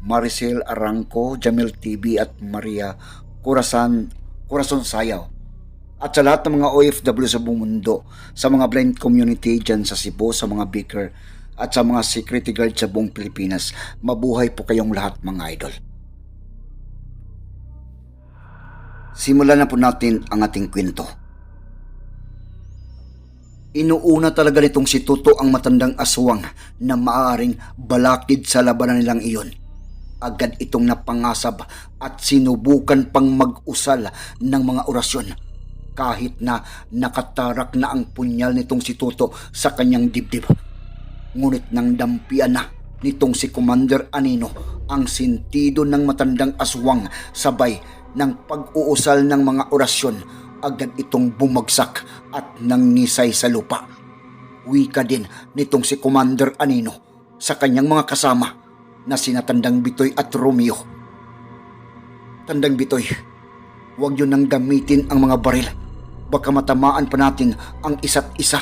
Maricel Arangco, Jamil TV at Maria Corazon, Corazon Sayaw. At sa lahat ng mga OFW sa buong mundo, sa mga blind community dyan sa Cebu, sa mga baker, at sa mga security guard sa buong Pilipinas, mabuhay po kayong lahat mga idol. Simulan na po natin ang ating kwento. Inuuna talaga nitong si Tuto ang matandang aswang na maaaring balakid sa labanan nilang iyon. Agad itong napangasab at sinubukan pang mag-usal ng mga orasyon kahit na nakatarak na ang punyal nitong si Tuto sa kanyang dibdib. Ngunit nang dampian na nitong si Commander Anino ang sentido ng matandang aswang sabay ng pag-uusal ng mga orasyon agad itong bumagsak at nangisay sa lupa. Wika din nitong si Commander Anino sa kanyang mga kasama na sina Tandang Bitoy at Romeo. Tandang Bitoy, huwag yun nang gamitin ang mga baril. Baka matamaan pa natin ang isa't isa.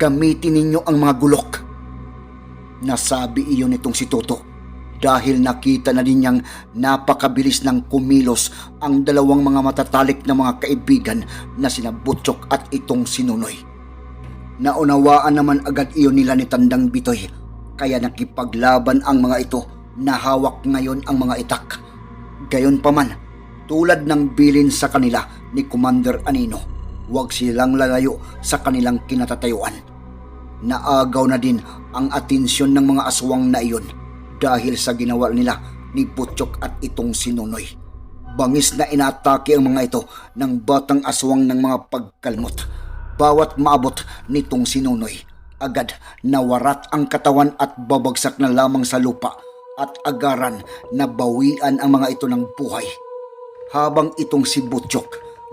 Gamitin ninyo ang mga gulok. Nasabi iyon nitong si Toto dahil nakita na din niyang napakabilis ng kumilos ang dalawang mga matatalik na mga kaibigan na sina Butchok at itong sinunoy. Naunawaan naman agad iyon nila ni Tandang Bitoy kaya nakipaglaban ang mga ito na hawak ngayon ang mga itak. Gayon pa man, tulad ng bilin sa kanila ni Commander Anino, huwag silang lalayo sa kanilang kinatatayuan. Naagaw na din ang atensyon ng mga aswang na iyon dahil sa ginawa nila ni Butchok at itong sinunoy. Bangis na inatake ang mga ito ng batang aswang ng mga pagkalmot. Bawat maabot nitong sinunoy, agad nawarat ang katawan at babagsak na lamang sa lupa at agaran na bawian ang mga ito ng buhay. Habang itong si Butchok,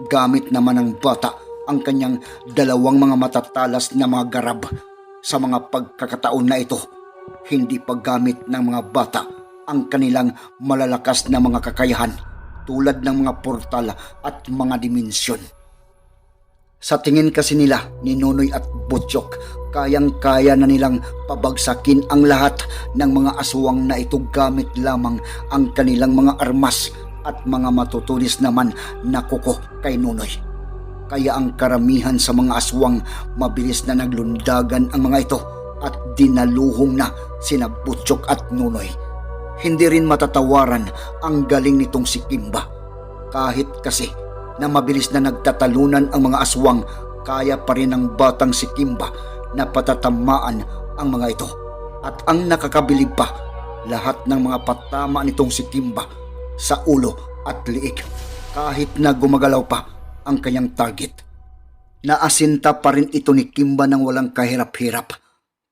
gamit naman ng bata ang kanyang dalawang mga matatalas na mga garab sa mga pagkakataon na ito hindi paggamit ng mga bata ang kanilang malalakas na mga kakayahan tulad ng mga portal at mga dimensyon. Sa tingin kasi nila ni Nonoy at Butchok, kayang-kaya na nilang pabagsakin ang lahat ng mga aswang na ito gamit lamang ang kanilang mga armas at mga matutulis naman na kuko kay Nonoy. Kaya ang karamihan sa mga aswang mabilis na naglundagan ang mga ito at dinaluhong na sina Butchok at Nunoy. Hindi rin matatawaran ang galing nitong si Kimba. Kahit kasi na mabilis na nagtatalunan ang mga aswang, kaya pa rin ng batang si Kimba na patatamaan ang mga ito. At ang nakakabilib pa, lahat ng mga patama nitong si Kimba sa ulo at liig kahit na gumagalaw pa ang kanyang target. Naasinta pa rin ito ni Kimba ng walang kahirap-hirap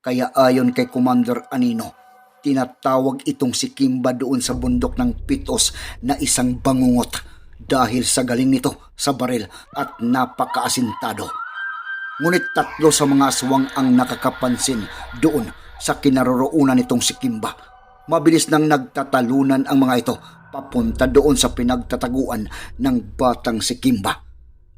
kaya ayon kay Commander Anino, tinatawag itong si Kimba doon sa bundok ng Pitos na isang bangungot dahil sa galing nito sa baril at napakaasintado. Ngunit tatlo sa mga aswang ang nakakapansin doon sa kinaroroonan nitong si Kimba. Mabilis nang nagtatalunan ang mga ito papunta doon sa pinagtataguan ng batang si Kimba.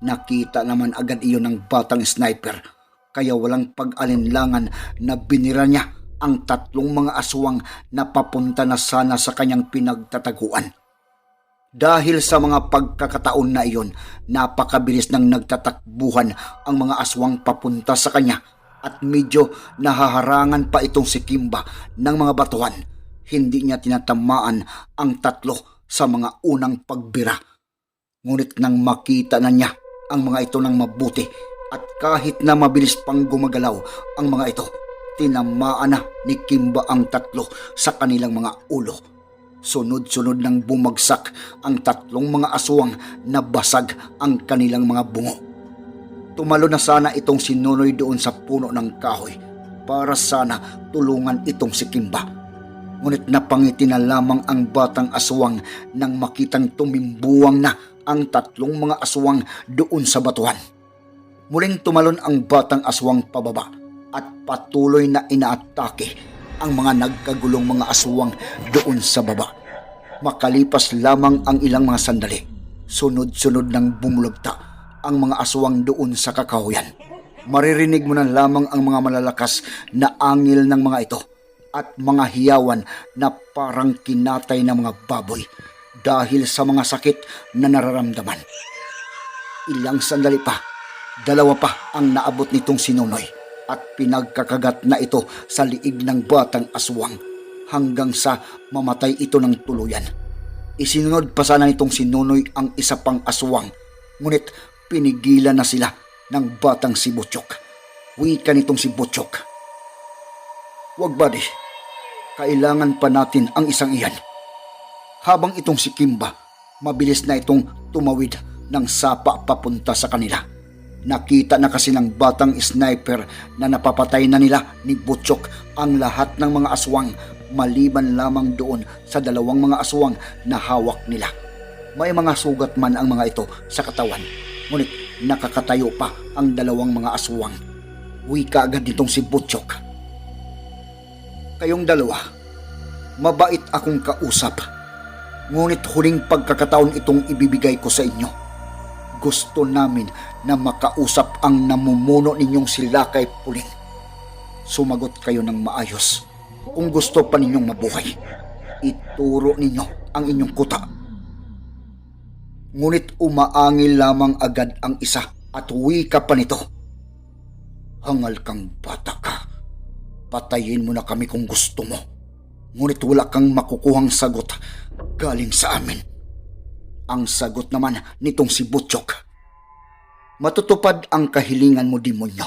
Nakita naman agad iyon ng batang sniper kaya walang pag-alinlangan na binira niya ang tatlong mga aswang na papunta na sana sa kanyang pinagtataguan. Dahil sa mga pagkakataon na iyon, napakabilis nang nagtatakbuhan ang mga aswang papunta sa kanya at medyo nahaharangan pa itong si Kimba ng mga batuhan. Hindi niya tinatamaan ang tatlo sa mga unang pagbira. Ngunit nang makita na niya ang mga ito ng mabuti, at kahit na mabilis pang gumagalaw ang mga ito, tinamaan na ni Kimba ang tatlo sa kanilang mga ulo. Sunod-sunod nang bumagsak ang tatlong mga aswang na basag ang kanilang mga bungo. Tumalo na sana itong si Nonoy doon sa puno ng kahoy para sana tulungan itong si Kimba. Ngunit napangiti na lamang ang batang aswang nang makitang tumimbuwang na ang tatlong mga aswang doon sa batuhan. Muling tumalon ang batang aswang pababa at patuloy na inaatake ang mga nagkagulong mga aswang doon sa baba. Makalipas lamang ang ilang mga sandali, sunod-sunod nang bumulagta ang mga aswang doon sa kakahuyan. Maririnig mo na lamang ang mga malalakas na angil ng mga ito at mga hiyawan na parang kinatay ng mga baboy dahil sa mga sakit na nararamdaman. Ilang sandali pa, dalawa pa ang naabot nitong sinunoy at pinagkakagat na ito sa liig ng batang aswang hanggang sa mamatay ito ng tuluyan. Isinunod pa sana nitong sinunoy ang isa pang aswang ngunit pinigilan na sila ng batang si Butchok. Wika nitong si Butchok. Wag buddy, kailangan pa natin ang isang iyan. Habang itong si Kimba, mabilis na itong tumawid ng sapa papunta sa kanila. Nakita na kasi ng batang sniper na napapatay na nila ni Butchok ang lahat ng mga aswang maliban lamang doon sa dalawang mga aswang na hawak nila. May mga sugat man ang mga ito sa katawan, ngunit nakakatayo pa ang dalawang mga aswang. Wika agad nitong si Butchok. Kayong dalawa, mabait akong kausap. Ngunit huling pagkakataon itong ibibigay ko sa inyo. Gusto namin na makausap ang namumuno ninyong sila kay Puling. Sumagot kayo ng maayos. Kung gusto pa ninyong mabuhay, ituro ninyo ang inyong kuta. Ngunit umaangil lamang agad ang isa at wika pa nito. Hangal kang bata ka. Patayin mo na kami kung gusto mo. Ngunit wala kang makukuhang sagot galing sa amin. Ang sagot naman nitong si Butchok. Matutupad ang kahilingan mo, demonyo.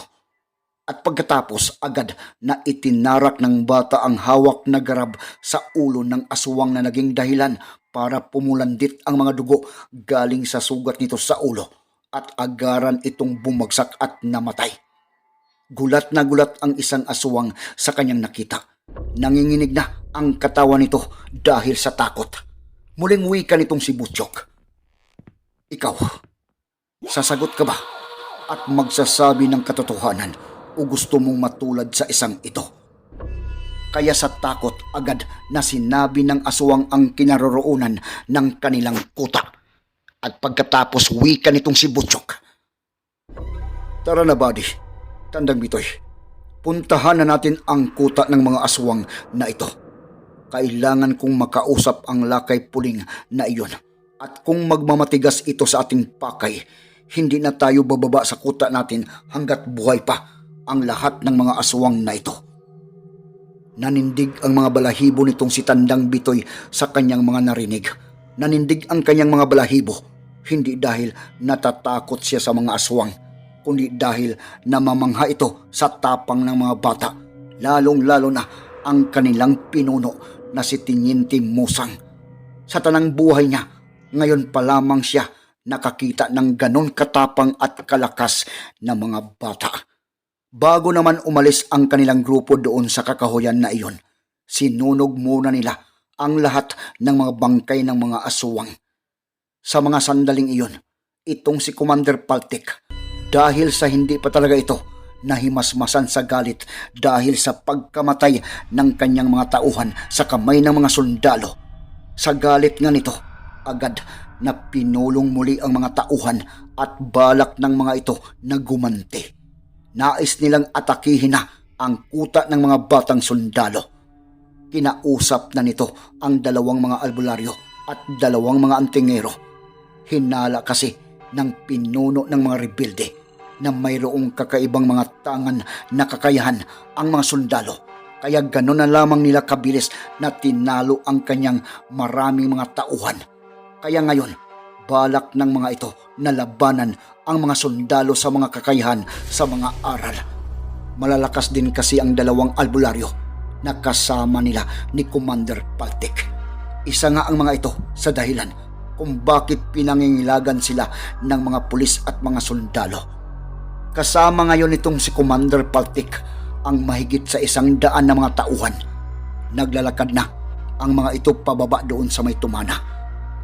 At pagkatapos agad na itinarak ng bata ang hawak na garab sa ulo ng aswang na naging dahilan para pumulandit ang mga dugo galing sa sugat nito sa ulo at agaran itong bumagsak at namatay. Gulat na gulat ang isang aswang sa kanyang nakita. Nanginginig na ang katawan nito dahil sa takot. Muling wika nitong si Butchok. Ikaw, sasagot ka ba at magsasabi ng katotohanan o gusto mong matulad sa isang ito? Kaya sa takot agad na sinabi ng aswang ang kinaroroonan ng kanilang kuta. At pagkatapos wika nitong si Butchok. Tara na buddy, tandang bitoy. Puntahan na natin ang kuta ng mga aswang na ito. Kailangan kong makausap ang lakay puling na iyon. At kung magmamatigas ito sa ating pakay, hindi na tayo bababa sa kuta natin hanggat buhay pa ang lahat ng mga aswang na ito. Nanindig ang mga balahibo nitong si Tandang Bitoy sa kanyang mga narinig. Nanindig ang kanyang mga balahibo, hindi dahil natatakot siya sa mga aswang, kundi dahil namamangha ito sa tapang ng mga bata, lalong-lalo na ang kanilang pinuno na si Tinyente Musang. Sa tanang buhay niya, ngayon pa lamang siya nakakita ng ganon katapang at kalakas na mga bata. Bago naman umalis ang kanilang grupo doon sa kakahuyan na iyon, sinunog muna nila ang lahat ng mga bangkay ng mga aswang. Sa mga sandaling iyon, itong si Commander Paltik, dahil sa hindi pa talaga ito nahimasmasan sa galit dahil sa pagkamatay ng kanyang mga tauhan sa kamay ng mga sundalo. Sa galit nga nito, agad na pinulong muli ang mga tauhan at balak ng mga ito na gumanti. Nais nilang atakihin na ang kuta ng mga batang sundalo. Kinausap na nito ang dalawang mga albularyo at dalawang mga antingero. Hinala kasi ng pinuno ng mga rebelde na mayroong kakaibang mga tangan na kakayahan ang mga sundalo. Kaya gano'n na lamang nila kabilis na tinalo ang kanyang maraming mga tauhan. Kaya ngayon, balak ng mga ito na labanan ang mga sundalo sa mga kakayahan sa mga aral. Malalakas din kasi ang dalawang albularyo na kasama nila ni Commander Paltik. Isa nga ang mga ito sa dahilan kung bakit pinangingilagan sila ng mga pulis at mga sundalo. Kasama ngayon itong si Commander Paltik ang mahigit sa isang daan na mga tauhan. Naglalakad na ang mga ito pababa doon sa may tumana.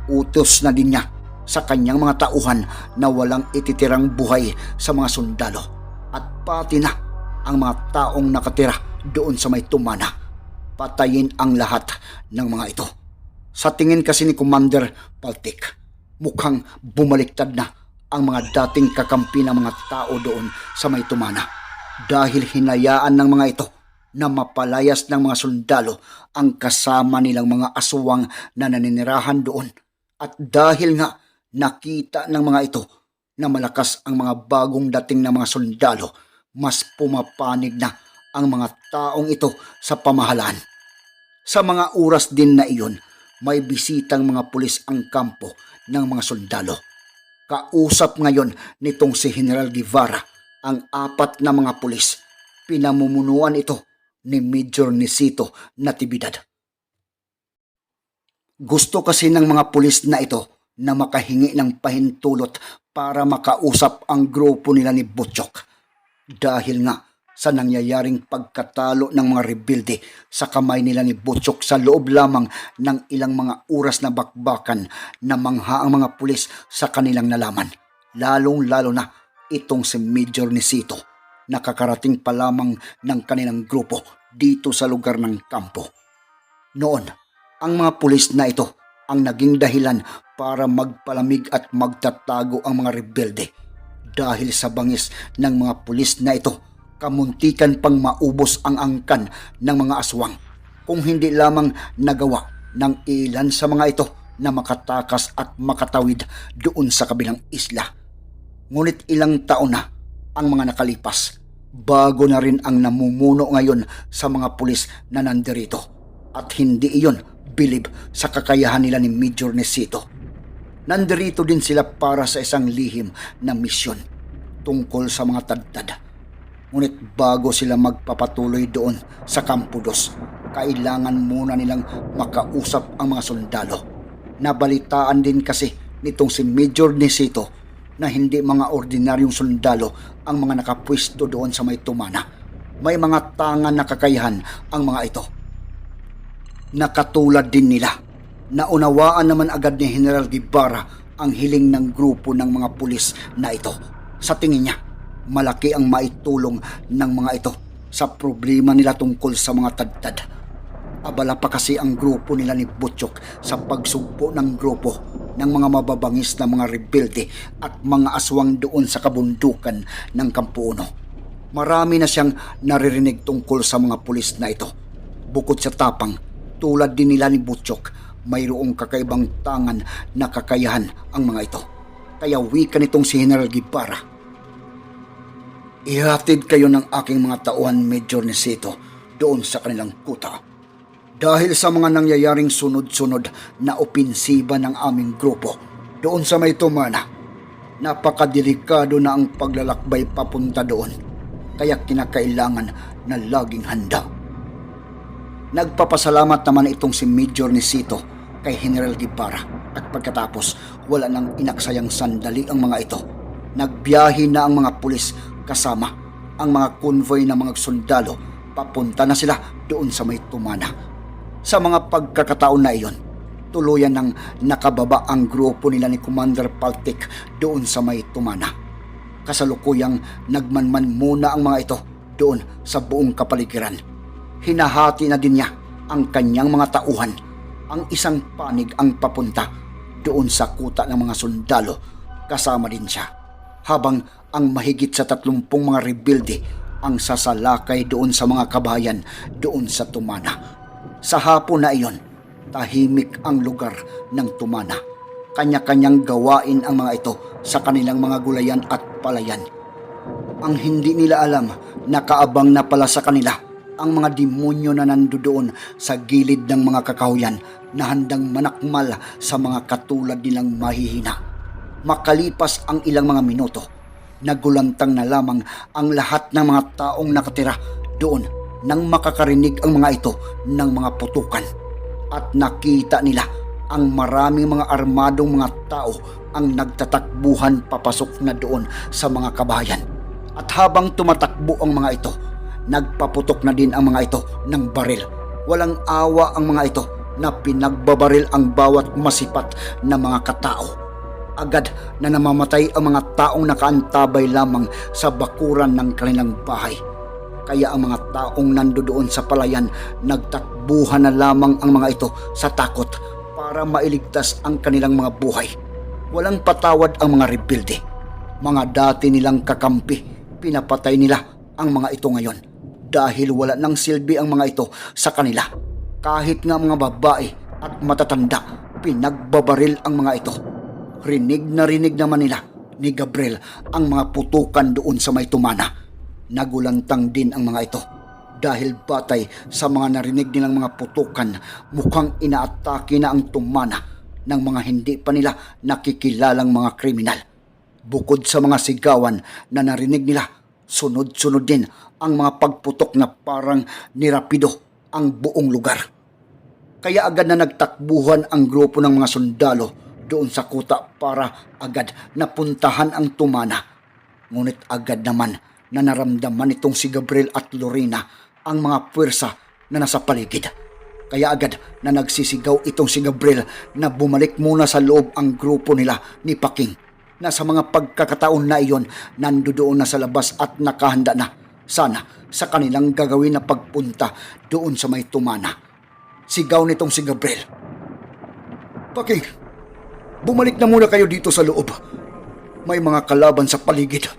Utos na din niya sa kanyang mga tauhan na walang ititirang buhay sa mga sundalo at pati na ang mga taong nakatira doon sa may tumana. Patayin ang lahat ng mga ito. Sa tingin kasi ni Commander Paltik, mukhang bumaliktad na ang mga dating kakampi ng mga tao doon sa may tumana dahil hinayaan ng mga ito na mapalayas ng mga sundalo ang kasama nilang mga aswang na naninirahan doon. At dahil nga nakita ng mga ito na malakas ang mga bagong dating ng mga sundalo, mas pumapanig na ang mga taong ito sa pamahalaan. Sa mga oras din na iyon, may bisitang mga pulis ang kampo ng mga sundalo. Kausap ngayon nitong si General Guevara ang apat na mga pulis. Pinamumunuan ito ni Major Nisito Natividad. Gusto kasi ng mga pulis na ito na makahingi ng pahintulot para makausap ang grupo nila ni Butchok. Dahil nga sa nangyayaring pagkatalo ng mga rebelde sa kamay nila ni Butchok sa loob lamang ng ilang mga oras na bakbakan na mangha ang mga pulis sa kanilang nalaman. Lalong-lalo na itong si Major Nisito nakakarating pa lamang ng kanilang grupo dito sa lugar ng kampo. Noon, ang mga pulis na ito ang naging dahilan para magpalamig at magtatago ang mga rebelde. Dahil sa bangis ng mga pulis na ito, kamuntikan pang maubos ang angkan ng mga aswang. Kung hindi lamang nagawa ng ilan sa mga ito na makatakas at makatawid doon sa kabilang isla. Ngunit ilang taon na ang mga nakalipas bago na rin ang namumuno ngayon sa mga pulis na nandirito at hindi iyon bilib sa kakayahan nila ni Major Nesito. Nandirito din sila para sa isang lihim na misyon tungkol sa mga tadtad. Ngunit bago sila magpapatuloy doon sa Kampo Dos, kailangan muna nilang makausap ang mga sundalo. Nabalitaan din kasi nitong si Major Nesito na hindi mga ordinaryong sundalo ang mga nakapwisto doon sa may tumana. May mga tangan na kakayahan ang mga ito. Nakatulad din nila. Naunawaan naman agad ni General Guevara ang hiling ng grupo ng mga pulis na ito. Sa tingin niya, malaki ang maitulong ng mga ito sa problema nila tungkol sa mga tadtad. Abala pa kasi ang grupo nila ni Butchok sa pagsugpo ng grupo ng mga mababangis na mga rebelde at mga aswang doon sa kabundukan ng Kampuno. Marami na siyang naririnig tungkol sa mga pulis na ito. Bukod sa tapang, tulad din nila ni Butchok, mayroong kakaibang tangan na kakayahan ang mga ito. Kaya wika nitong si General Guevara. Ihatid kayo ng aking mga tauhan Major Nesito doon sa kanilang kuta. Dahil sa mga nangyayaring sunod-sunod na opensiba ng aming grupo doon sa may tumana, napakadelikado na ang paglalakbay papunta doon. Kaya kinakailangan na laging handa. Nagpapasalamat naman itong si Major Nisito kay General Guevara at pagkatapos wala nang inaksayang sandali ang mga ito. Nagbiyahe na ang mga pulis kasama ang mga convoy ng mga sundalo papunta na sila doon sa may tumana. Sa mga pagkakataon na iyon, tuluyan ng nakababa ang grupo nila ni Commander Paltik doon sa may tumana. Kasalukuyang nagmanman muna ang mga ito doon sa buong kapaligiran. Hinahati na din niya ang kanyang mga tauhan. Ang isang panig ang papunta doon sa kuta ng mga sundalo. Kasama din siya. Habang ang mahigit sa tatlumpong mga rebelde ang sasalakay doon sa mga kabayan doon sa Tumana. Sa hapon na iyon, tahimik ang lugar ng Tumana. Kanya-kanyang gawain ang mga ito sa kanilang mga gulayan at palayan. Ang hindi nila alam, nakaabang na pala sa kanila ang mga demonyo na nandoon sa gilid ng mga kakahuyan na handang manakmal sa mga katulad nilang mahihina. Makalipas ang ilang mga minuto, nagulantang na lamang ang lahat ng mga taong nakatira doon nang makakarinig ang mga ito ng mga putukan. At nakita nila ang maraming mga armadong mga tao ang nagtatakbuhan papasok na doon sa mga kabayan. At habang tumatakbo ang mga ito, nagpaputok na din ang mga ito ng baril. Walang awa ang mga ito na pinagbabaril ang bawat masipat na mga katao. Agad na namamatay ang mga taong nakaantabay lamang sa bakuran ng kanilang bahay. Kaya ang mga taong nandoon sa palayan nagtakbuhan na lamang ang mga ito sa takot para mailigtas ang kanilang mga buhay. Walang patawad ang mga rebelde. Mga dati nilang kakampi, pinapatay nila ang mga ito ngayon dahil wala nang silbi ang mga ito sa kanila. Kahit nga mga babae at matatanda, pinagbabaril ang mga ito. Rinig na rinig naman nila ni Gabriel ang mga putukan doon sa may tumana. Nagulantang din ang mga ito dahil batay sa mga narinig nilang mga putukan mukhang inaatake na ang tumana ng mga hindi pa nila nakikilalang mga kriminal. Bukod sa mga sigawan na narinig nila, sunod-sunod din ang mga pagputok na parang nirapido ang buong lugar. Kaya agad na nagtakbuhan ang grupo ng mga sundalo doon sa kuta para agad napuntahan ang tumana. Ngunit agad naman na naramdaman itong si Gabriel at Lorena ang mga puwersa na nasa paligid. Kaya agad na nagsisigaw itong si Gabriel na bumalik muna sa loob ang grupo nila ni Paking na sa mga pagkakataon na iyon nandoon na sa labas at nakahanda na sana sa kanilang gagawin na pagpunta doon sa may tumana. Sigaw nitong si Gabriel. Paking, bumalik na muna kayo dito sa loob. May mga kalaban sa paligid.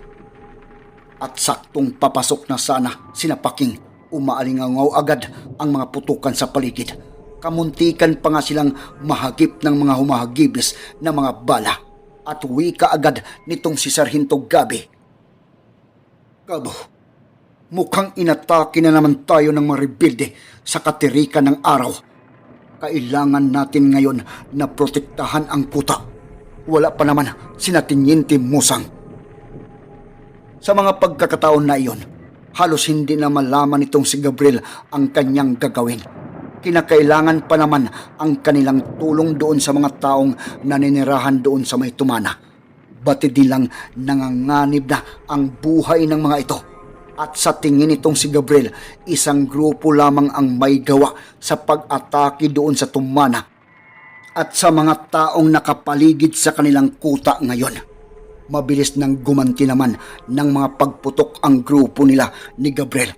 At saktong papasok na sana sina Paking, umaalingangaw agad ang mga putukan sa paligid. Kamuntikan pa nga silang mahagip ng mga humahagibis na mga bala at wika agad nitong si Sarhinto Gabi. Kabo, mukhang inatake na naman tayo ng mga rebelde sa katirikan ng araw. Kailangan natin ngayon na protektahan ang kuta. Wala pa naman sinatinyente musang. Sa mga pagkakataon na iyon, halos hindi na malaman itong si Gabriel ang kanyang gagawin. Kinakailangan pa naman ang kanilang tulong doon sa mga taong naninirahan doon sa may tumana. Batid nilang nanganganib na ang buhay ng mga ito. At sa tingin nitong si Gabriel, isang grupo lamang ang may gawa sa pag-atake doon sa tumana at sa mga taong nakapaligid sa kanilang kuta ngayon mabilis nang gumanti naman ng mga pagputok ang grupo nila ni Gabriel.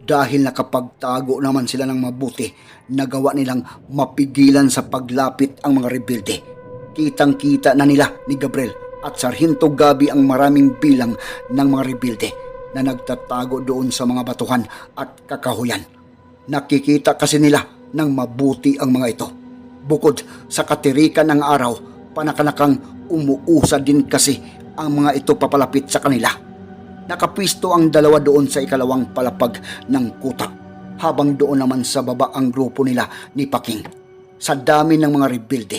Dahil nakapagtago naman sila ng mabuti, nagawa nilang mapigilan sa paglapit ang mga rebelde. Kitang-kita na nila ni Gabriel at Sarhinto Gabi ang maraming bilang ng mga rebelde na nagtatago doon sa mga batuhan at kakahuyan. Nakikita kasi nila ng mabuti ang mga ito. Bukod sa katirikan ng araw, panakanakang umuusa din kasi ang mga ito papalapit sa kanila. Nakapwisto ang dalawa doon sa ikalawang palapag ng kuta, habang doon naman sa baba ang grupo nila ni Paking. Sa dami ng mga rebelde,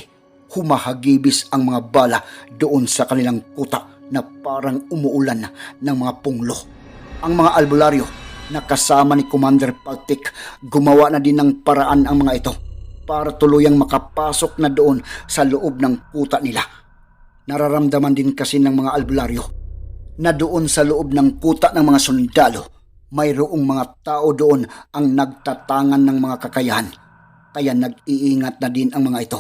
humahagibis ang mga bala doon sa kanilang kuta na parang umuulan ng mga punglo. Ang mga albularyo na kasama ni Commander Paltik gumawa na din ng paraan ang mga ito para tuluyang makapasok na doon sa loob ng kuta nila Nararamdaman din kasi ng mga albularyo na doon sa loob ng kuta ng mga sundalo, mayroong mga tao doon ang nagtatangan ng mga kakayahan. Kaya nag-iingat na din ang mga ito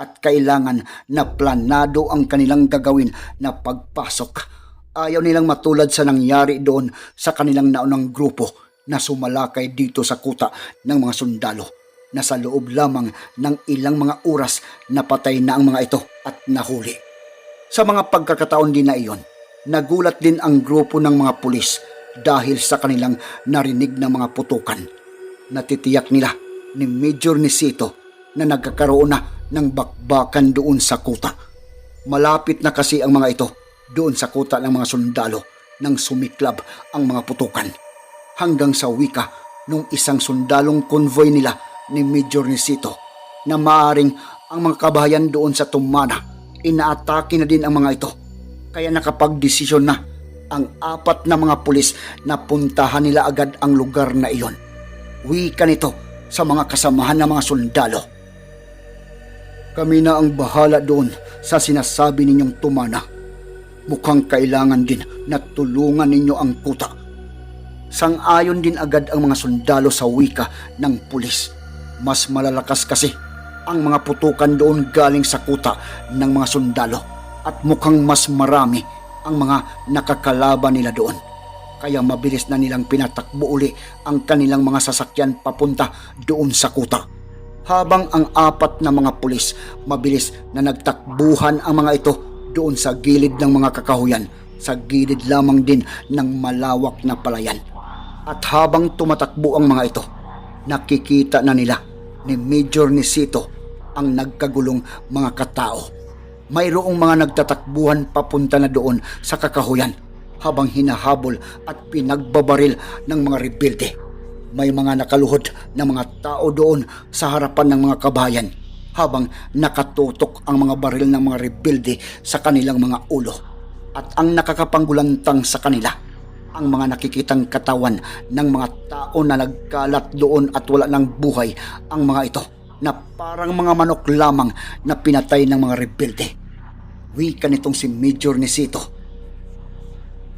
at kailangan na planado ang kanilang gagawin na pagpasok. Ayaw nilang matulad sa nangyari doon sa kanilang naunang grupo na sumalakay dito sa kuta ng mga sundalo na sa loob lamang ng ilang mga oras napatay na ang mga ito at nahuli. Sa mga pagkakataon din na iyon, nagulat din ang grupo ng mga pulis dahil sa kanilang narinig na mga putukan. Natitiyak nila ni Major Nisito na nagkakaroon na ng bakbakan doon sa kuta. Malapit na kasi ang mga ito doon sa kuta ng mga sundalo nang sumiklab ang mga putukan. Hanggang sa wika nung isang sundalong konvoy nila ni Major Nisito na maaring ang mga kabahayan doon sa Tumana inaatake na din ang mga ito. Kaya nakapagdesisyon na ang apat na mga pulis na puntahan nila agad ang lugar na iyon. Wika nito sa mga kasamahan ng mga sundalo. Kami na ang bahala doon sa sinasabi ninyong tumana. Mukhang kailangan din na tulungan ninyo ang kuta. Sang-ayon din agad ang mga sundalo sa wika ng pulis. Mas malalakas kasi ang mga putukan doon galing sa kuta ng mga sundalo at mukhang mas marami ang mga nakakalaban nila doon. Kaya mabilis na nilang pinatakbo uli ang kanilang mga sasakyan papunta doon sa kuta. Habang ang apat na mga pulis mabilis na nagtakbuhan ang mga ito doon sa gilid ng mga kakahuyan sa gilid lamang din ng malawak na palayan. At habang tumatakbo ang mga ito, nakikita na nila ni Major Nisito ang nagkagulong mga katao. Mayroong mga nagtatakbuhan papunta na doon sa kakahuyan habang hinahabol at pinagbabaril ng mga rebelde. May mga nakaluhod na mga tao doon sa harapan ng mga kabayan habang nakatutok ang mga baril ng mga rebelde sa kanilang mga ulo at ang nakakapanggulantang sa kanila ang mga nakikitang katawan ng mga tao na nagkalat doon at wala ng buhay ang mga ito na parang mga manok lamang na pinatay ng mga rebelde. Wika nitong si Major Nisito.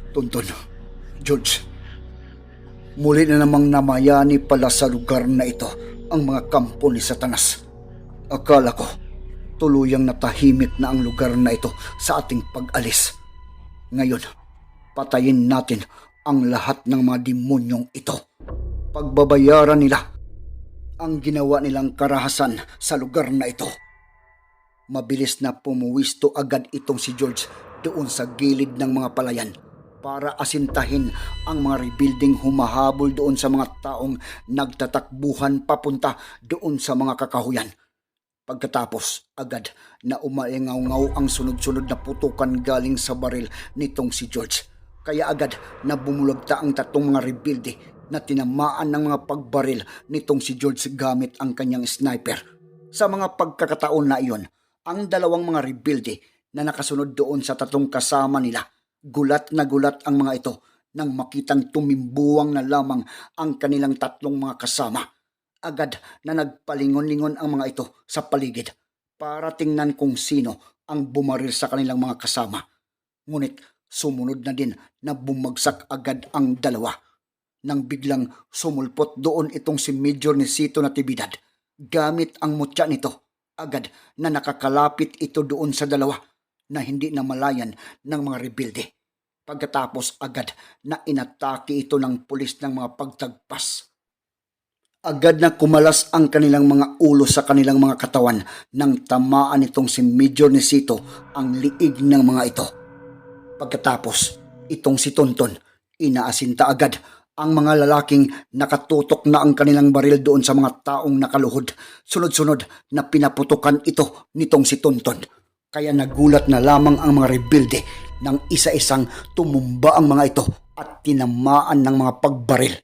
Tuntun, George, muli na namang namayani pala sa lugar na ito ang mga kampo ni Satanas. Akala ko, tuluyang natahimik na ang lugar na ito sa ating pag-alis. Ngayon, patayin natin ang lahat ng mga demonyong ito. Pagbabayaran nila ang ginawa nilang karahasan sa lugar na ito. Mabilis na pumuwisto agad itong si George doon sa gilid ng mga palayan para asintahin ang mga rebuilding humahabol doon sa mga taong nagtatakbuhan papunta doon sa mga kakahuyan. Pagkatapos, agad na umaingaw-ngaw ang sunod-sunod na putukan galing sa baril nitong si George. Kaya agad na bumulagta ang tatlong mga rebuilde na tinamaan ng mga pagbaril nitong si George gamit ang kanyang sniper. Sa mga pagkakataon na iyon, ang dalawang mga rebuilde na nakasunod doon sa tatlong kasama nila, gulat na gulat ang mga ito nang makitang tumimbuwang na lamang ang kanilang tatlong mga kasama agad na nagpalingon-lingon ang mga ito sa paligid para tingnan kung sino ang bumaril sa kanilang mga kasama. Ngunit sumunod na din na bumagsak agad ang dalawa. Nang biglang sumulpot doon itong si Major Nisito na Tibidad, gamit ang mutya nito, agad na nakakalapit ito doon sa dalawa na hindi na malayan ng mga rebelde. Pagkatapos agad na inatake ito ng pulis ng mga pagtagpas agad na kumalas ang kanilang mga ulo sa kanilang mga katawan nang tamaan itong si Major Nisito ang liig ng mga ito. Pagkatapos, itong si Tonton, inaasinta agad ang mga lalaking nakatutok na ang kanilang baril doon sa mga taong nakaluhod. Sunod-sunod na pinaputukan ito nitong si Tonton. Kaya nagulat na lamang ang mga rebelde nang isa-isang tumumba ang mga ito at tinamaan ng mga pagbaril